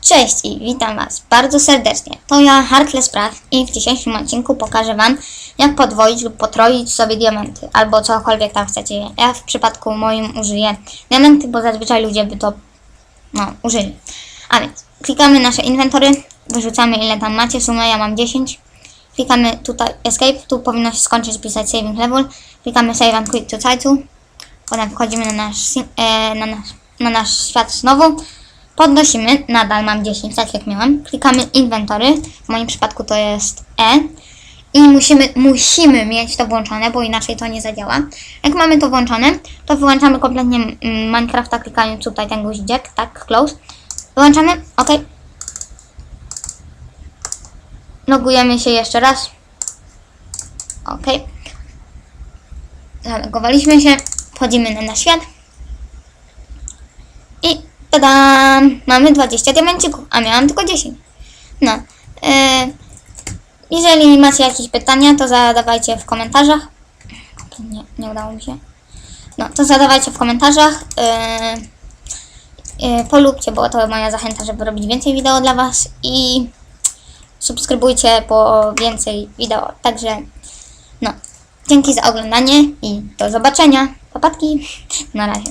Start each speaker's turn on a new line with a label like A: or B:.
A: Cześć i witam Was bardzo serdecznie. To ja, Heartless Pratt i w dzisiejszym odcinku pokażę Wam, jak podwoić lub potroić sobie diamenty, albo cokolwiek tam chcecie. Ja w przypadku moim użyję diamenty, bo zazwyczaj ludzie by to, no, użyli. A więc, klikamy nasze inwentory, wyrzucamy ile tam macie, w sumie ja mam 10. Klikamy tutaj Escape, tu powinno się skończyć pisać Saving Level. Klikamy Save and Quit to Title. Potem wchodzimy na nasz, e, na nasz, na nasz świat znowu. Podnosimy, nadal mam 10, tak jak miałam. Klikamy inwentory, w moim przypadku to jest E. I musimy, musimy mieć to włączone, bo inaczej to nie zadziała. Jak mamy to włączone, to wyłączamy kompletnie Minecrafta, klikając tutaj ten guziczek, tak, close. Wyłączamy, ok. Logujemy się jeszcze raz. Ok. Zalogowaliśmy się, wchodzimy na świat. I tada! Mamy 20 diamencików, a miałam tylko 10. No. e, jeżeli macie jakieś pytania, to zadawajcie w komentarzach. Nie, nie udało mi się. No, to zadawajcie w komentarzach. E, e, polubcie, bo to moja zachęta, żeby robić więcej wideo dla Was. I subskrybujcie po więcej wideo. Także, no. Dzięki za oglądanie i do zobaczenia. Papatki. Na razie.